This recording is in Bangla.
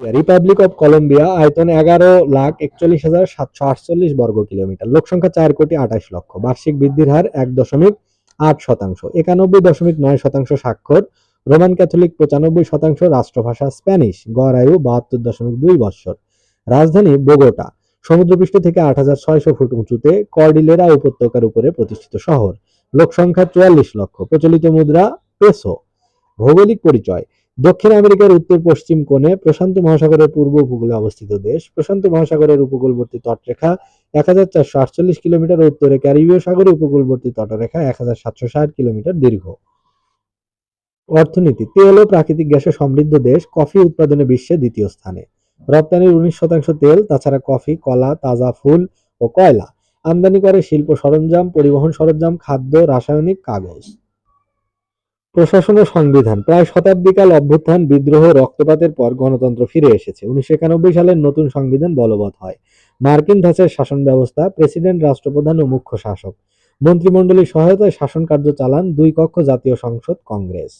রিপাবলিক অব কলম্বিয়া আয়তন এগারো লাখ একচল্লিশ হাজার সাতশো আটচল্লিশ বর্গ কিলোমিটার। লোক সংখ্যা চার কোটি আঠাশ লক্ষ। বার্ষিক বৃদ্ধির হার এক দশমিক আট শতাংশ। একানব্বই দশমিক নয় শতাংশ স্বাক্ষর। রোমান ক্যাথলিক পঁচানব্বই শতাংশ রাষ্ট্রভাষা স্প্যানিশ। গড় আয়ু বাহাত্তর দশমিক দুই বৎসর। রাজধানী বোগোটা। সমুদ্রপৃষ্ঠ থেকে আট হাজার ছয়শো ফুট উঁচুতে কর্ডিলেরা উপত্যকার উপরে প্রতিষ্ঠিত শহর। লোক সংখ্যা চুয়াল্লিশ লক্ষ। প্রচলিত মুদ্রা পেসো। ভৌগোলিক পরিচয়। দক্ষিণ আমেরিকার উত্তর পশ্চিম কোণে প্রশান্ত মহাসাগরের পূর্ব উপকূলে অবস্থিত দেশ। প্রশান্ত মহাসাগরের উপকূলবর্তী তটরেখা এক হাজার চারশো আটচল্লিশ কিলোমিটার, উত্তরে ক্যারিবীয় সাগরের উপকূলবর্তী তটরেখা এক হাজার সাতশো ষাট কিলোমিটার দীর্ঘ। অর্থনীতি, তেল ও প্রাকৃতিক গ্যাসে সমৃদ্ধ দেশ, কফি উৎপাদনে বিশ্বে দ্বিতীয় স্থানে। রপ্তানির উনিশ শতাংশ তেল, তাছাড়া কফি, কলা, তাজা ফুল ও কয়লা। আমদানি করে শিল্প সরঞ্জাম, পরিবহন সরঞ্জাম, খাদ্য, রাসায়নিক কাগজ। প্রশাসন ও সংবিধান। প্রায় শতাব্দীকাল অভ্যুত্থান বিদ্রোহ রক্তপাতের পর গণতন্ত্র ফিরে এসেছে। উনিশশো একানব্বই সালের নতুন সংবিধান বলবৎ হয়। মার্কিন ধাঁচের শাসন ব্যবস্থা, প্রেসিডেন্ট, রাষ্ট্রপ্রধান ও মুখ্য শাসক। মন্ত্রিমণ্ডলীর সহায়তায় শাসন কার্য চালান দুই কক্ষ জাতীয় সংসদ কংগ্রেস।